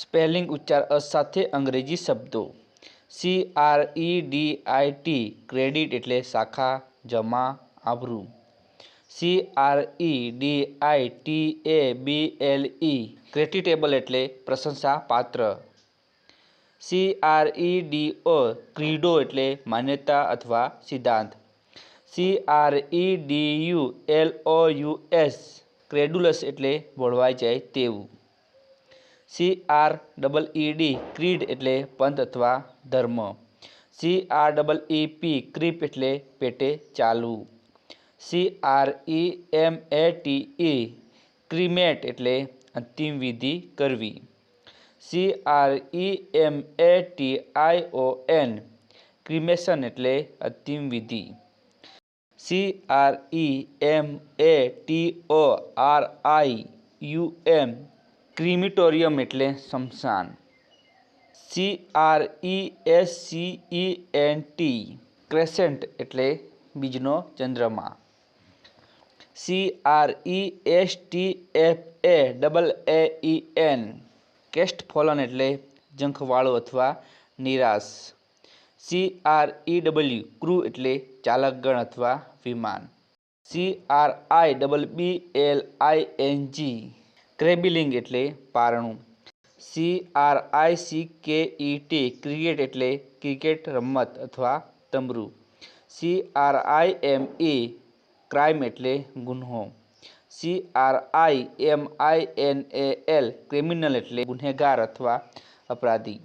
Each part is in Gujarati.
સ્પેલિંગ ઉચ્ચાર અ સાથે અંગ્રેજી શબ્દો. C R E D I T credit એટલે શાખા, જમા, આભરું. C R E D I T A B L E creditable એટલે પ્રશંસા પાત્ર. C R E D O credo એટલે માન્યતા અથવા સિદ્ધાંત. C R E D U L O U S credulous એટલે ભોળવાઈ જાય તેવું. C R double E D creed એટલે પંથ અથવા ધર્મ. C R double E P creep એટલે પેટે ચાલવું. C R E M A T E cremate એટલે અંતિમ વિધિ કરવી. C R E M A T I O N cremation એટલે અંતિમ વિધિ. C R E M A T O R I U M crematorium એટલે સ્મશાન C R E S C E N T crescent એટલે બીજનો ચંદ્રમા. C R E S T F A double A E N crestfallen એટલે જંખવાળો અથવા નિરાશ. C R E W crew એટલે ચાલકગણ અથવા વિમાન. C R I double B L I N G cribbing એટલે પારણું. C R I C K E T cricket એટલે ક્રિકેટ રમત અથવા તંબુ C R I M E crime એટલે ગુન્હો. C R I M I N A L criminal એટલે ગુનેગાર અથવા અપરાધી.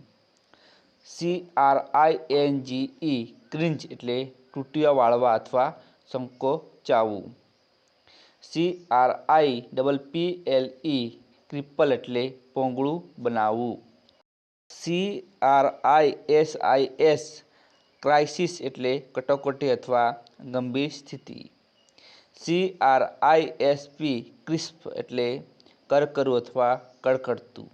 C R I N G E cringe એટલે તૂટિયા વાળવા અથવા સંકોચાવવું C R I double P L E cripple એટલે પોંગળું બનાવવું. C R I S I S crisis એટલે કટોકટી અથવા ગંભીર સ્થિતિ. C R I S P crisp એટલે કરકરું અથવા કડકડતું.